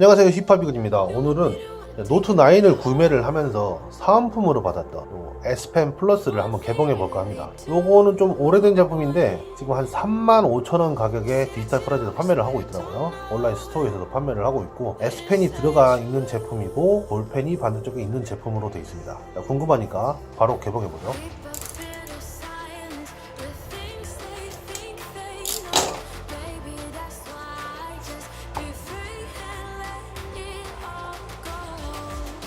안녕하세요 힙합이군입니다. 오늘은 노트 9을 구매를 하면서 사은품으로 받았던 요 S펜 플러스를 한번 개봉해 볼까 합니다. 요거는 좀 오래된 제품인데 지금 한 35,000원 가격에 디지털 프라이즈에서 판매를 하고 있더라고요. 온라인 스토어에서도 판매를 하고 있고 S펜이 들어가 있는 제품이고 볼펜이 반대쪽에 있는 제품으로 되어 있습니다. 자, 궁금하니까 바로 개봉해 보죠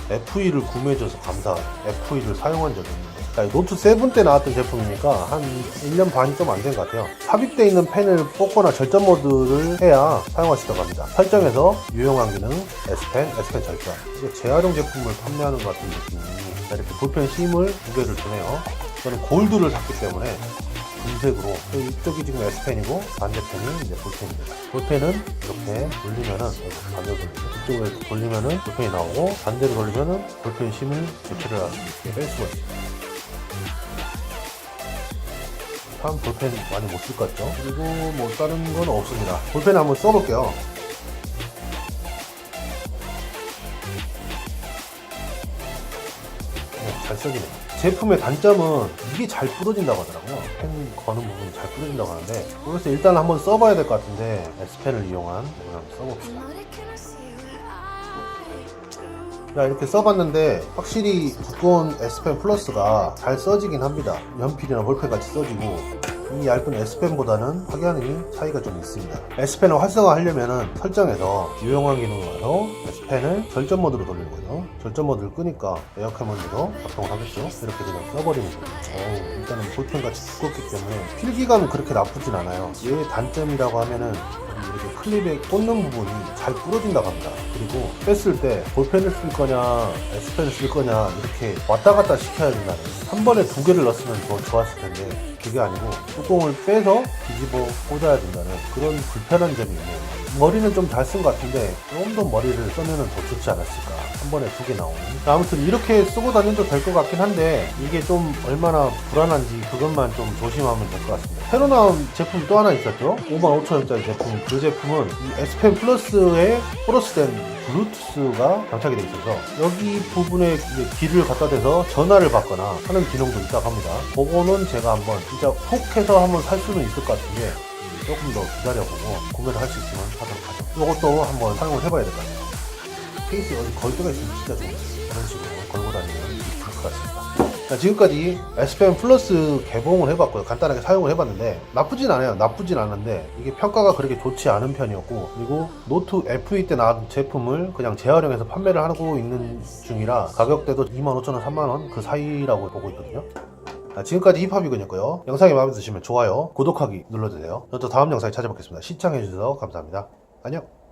FE를 구매해줘서 감사. FE를 사용한 적이 있는데. 자, 이 노트 7 때 나왔던 제품이니까 한 1년 반이 좀 안 된 것 같아요. 삽입되어 있는 펜을 뽑거나 절전 모드를 해야 있다고 합니다. 설정에서 유용한 기능, S펜, S펜 절전. 재활용 제품을 판매하는 것 같은 느낌이. 자, 이렇게 볼펜 심을 두 개를 주네요. 저는 골드를 샀기 때문에 금색으로 또 이쪽이 지금 S펜이고 반대편이 이제 볼펜입니다. 볼펜은 이렇게 돌리면은 돌리죠. 이쪽으로 이렇게 돌리면은 볼펜이 나오고 반대로 돌리면은 볼펜 심을 교체를 할 수 있게 뺄 수가 있습니다. 참 볼펜 많이 못 쓸 것 같죠? 그리고 뭐 다른 건 없습니다. 볼펜 한번 써볼게요. 어, 잘 써지네. 제품의 단점은 이게 잘 부러진다고 하더라고요. 펜 거는 부분이 잘 부러진다고 하는데 그래서 일단 한번 써봐야 될 것 같은데 S펜을 이용한 한번 써봅시다. 자 이렇게 써봤는데 확실히 두꺼운 S펜 플러스가 잘 써지긴 합니다. 연필이나 볼펜 같이 써지고 이 얇은 S펜보다는 확연히 차이가 좀 있습니다. S펜을 활성화하려면은 설정에서 유용한 가서 S펜을 절전 모드로 돌리는 거죠. 절전 모드를 끄니까 에어컨 모드로 작동을 하겠죠. 이렇게 그냥 써버리는 거예요. 어우, 일단은 볼펜 같이 두껍기 때문에 필기감은 그렇게 나쁘진 않아요. 얘의 단점이라고 하면은 이렇게 클립에 꽂는 부분이 잘 부러진다고 합니다. 그리고 뺐을 때 볼펜을 쓸 거냐, S펜을 쓸 거냐, 이렇게 왔다 갔다 시켜야 된다는. 한 번에 두 개를 넣었으면 더 좋았을 텐데, 그게 아니고 뚜껑을 빼서 뒤집어 꽂아야 된다는 그런 불편한 점이 있네요. 머리는 좀 잘 쓴 것 같은데, 좀 더 머리를 쓰면은 더 좋지 않았을까. 한 번에 두 개 나오는. 아무튼 이렇게 쓰고 다녀도 될 것 같긴 한데, 이게 좀 얼마나 불안한지 그것만 좀 조심하면 될 것 같습니다. 새로 나온 제품 또 하나 있었죠? 55,000원짜리 제품. 그 제품은 이 S펜 플러스에 플러스된 블루투스가 장착이 되어 있어서 여기 부분에 길을 갖다 대서 전화를 받거나 하는 기능도 있다고 합니다. 그거는 제가 한번 진짜 훅 해서 한번 살 수는 있을 것 같은데 음, 조금 더 기다려보고 구매를 할 수 있으면 하도록 하죠. 이것도 한번 사용을 해봐야 될 것 같아요. 케이스에 어디 걸 데가 있으면 진짜 좋은 그런 식으로 걸고 다니면 좋을 것 같습니다. 자, 지금까지 S펜 플러스 개봉을 해봤고요. 간단하게 사용을 해봤는데 나쁘진 않아요. 나쁘진 않은데 이게 평가가 그렇게 좋지 않은 편이었고 그리고 노트 FE 때 나온 제품을 그냥 재활용해서 판매를 하고 있는 중이라 가격대도 25,000원, 3만원 그 사이라고 보고 있거든요. 자, 지금까지 힙합이군이었고요. 영상이 마음에 드시면 좋아요, 구독하기 눌러주세요. 저는 또 다음 영상에 찾아뵙겠습니다. 시청해주셔서 감사합니다. 안녕!